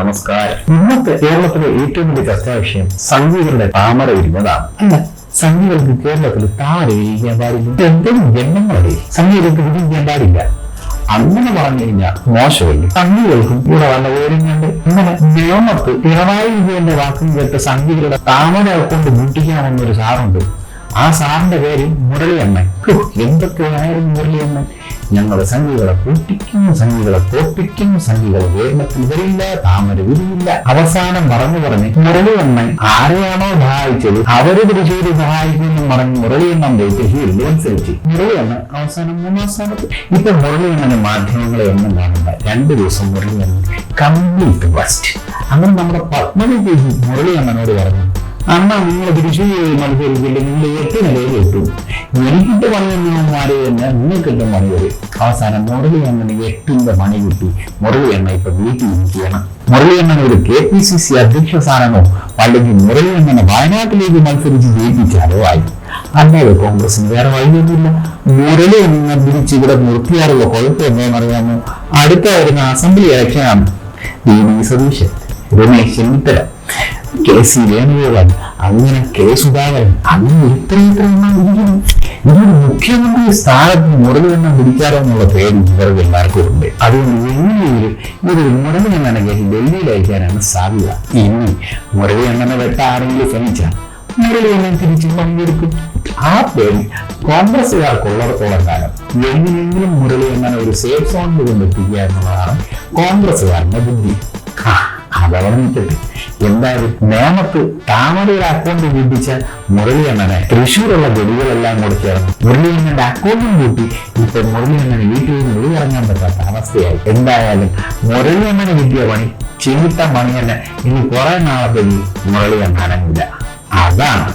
നമസ്കാരം. ഇന്നത്തെ കേരളത്തിലെ ഏറ്റവും വലിയ ചർച്ചാ വിഷയം സംഘികളുടെ താമര വിരിഞ്ഞതാണ് അല്ല സംഘികൾക്ക് കേരളത്തിൽ താമര വിരിക്കാൻ പാടില്ല. എന്തെങ്കിലും ജന്മങ്ങളെ സംഘികൾക്ക് വിരിക്കാൻ പാടില്ല. അങ്ങനെ പറഞ്ഞു കഴിഞ്ഞാൽ മോശമല്ലേ? സംഘികൾക്കും ഇവിടെ വന്ന പേരും കണ്ട് ഇങ്ങനെ നിയമത്ത് പിണറായി വിജയന്റെ വാക്കും കേട്ട് സംഘികളുടെ താമര കൊണ്ട് മുട്ടിക്കാമെന്നൊരു സാറുണ്ട്. ആ സാറിന്റെ പേര് മുരളിയമ്മൻ. എന്തൊക്കെയായിരുന്നു മുരളിയമ്മൻ? ഞങ്ങളുടെ സംഘികളെ പൂട്ടിക്കുന്നു സംഘികളെ തോപ്പിക്കുന്നു സംഘികളെ കേരളത്തിൽ വരില്ല താമര വിരിയില്ല. അവസാനം പറഞ്ഞു പറഞ്ഞ് മുരളിയമ്മൻ ആരെയാണോ സഹായിച്ചത്? അവർ തൃശ്ശൂര് സഹായിക്കുന്നു പറഞ്ഞ് മുരളിയമ്മൻ പോയി തൃശ്ശൂരിൽ മത്സരിച്ചു. മുരളിയമ്മൻ അവസാനം മൂന്നാം സ്ഥാനത്ത്. ഇപ്പൊ മുരളിയമ്മനെ മാധ്യമങ്ങളെ ഒന്നും കാണണ്ട. രണ്ടു ദിവസം മുരളിയമ്മൻ കംപ്ലീറ്റ് ബസ്റ്റ് അങ്ങനെ നമ്മുടെ പത്മനി മുരളി മുരളിയമ്മനോട് പറഞ്ഞു അമ്മ നിങ്ങൾ തിരിച്ചു മത്സരിച്ചില്ല നിങ്ങൾ എട്ട് നിലയിൽ കിട്ടും എനിക്കിട്ട് മാറി തന്നെ നിങ്ങൾക്കിട്ട് മണി വരും അവസാനം മുരളി അണ്ണന് എട്ടിന്റെ മണി കിട്ടി. മുരളി അണ്ണ ഇപ്പൊ വീട്ടിൽ ഇരിക്കുകയാണ്. മുരളി അണ്ണൻ ഒരു കെ പി സി സി അധ്യക്ഷ സ്ഥാനമോ അല്ലെങ്കിൽ മുരളി അണ്ണനെ വയനാട്ടിലേക്ക് മത്സരിച്ച് ജയിപ്പിച്ചാലോ ആയി. അല്ലാതെ കോൺഗ്രസിന് വേറെ വഴിയൊന്നുമില്ല. മുരളി എന്ന തിരിച്ച് ഇവിടെ നിർത്തിയാറുള്ള കുഴപ്പം എന്താണെന്നറിയാമോ അടുത്ത വരുന്ന assembly ഇലക്ഷനാണ്. V D Satheesan Ramesh Chennithala K C Venugopal അങ്ങനെ കെ സുധാകരൻ അങ്ങനെ ഇത്ര ഇത്ര എണ്ണം ഇരിക്കുന്നു ഇതൊരു മുഖ്യമന്ത്രി സ്ഥാനത്ത് തന്നെ പിടിക്കാറോ എന്നുള്ള പേര് ഇവർക്ക് എല്ലാവർക്കും ഉണ്ട്. അതുകൊണ്ട് എങ്ങനെയൊരു ഇതൊരു മുറിവ് എന്നാണ് കേസ് ഡൽഹിയിൽ അയക്കാനാണ് സാധ്യത. ഇനി മുരളിയെണ്ണനെ വെട്ട ആരെങ്കിലും ശ്രമിച്ചാൽ മുരളിയെണ്ണം തിരിച്ചു പങ്കെടുക്കും. ആ പേര് കോൺഗ്രസുകാർക്കുള്ളിടത്തോളം കാലം എങ്ങനെയെങ്കിലും മുരളിയെണ്ണനെ ഒരു സേഫ് സോണിൽ കൊണ്ടെത്തിക്കുക എന്നുള്ളതാണ് കോൺഗ്രസുകാരന്റെ ബുദ്ധി. അതവിടെ നിൽക്കട്ടെ. എന്തായാലും നേമത്ത് താമരയുടെ അക്കൗണ്ട് മുരളി മുരളിയണ്ണനെ തൃശ്ശൂരുള്ള ഗതികളെല്ലാം കൂടെ ചേർന്ന് മുരളിയണ്ണന്റെ അക്കൗണ്ടും കൂട്ടി ഇപ്പൊ മുരളിയണ്ണന് വീട്ടിൽ നിന്ന് ഒഴിയിറങ്ങാൻ പറ്റാത്ത അവസ്ഥയായി. എന്തായാലും മുരളിയണ്ണന് കിട്ടിയ പണി ചിന്തിത്ത പണി തന്നെ ഇനി കുറെ നാളത്തേക്ക് മുരളിയണ്ണനില്ല. അതാണ്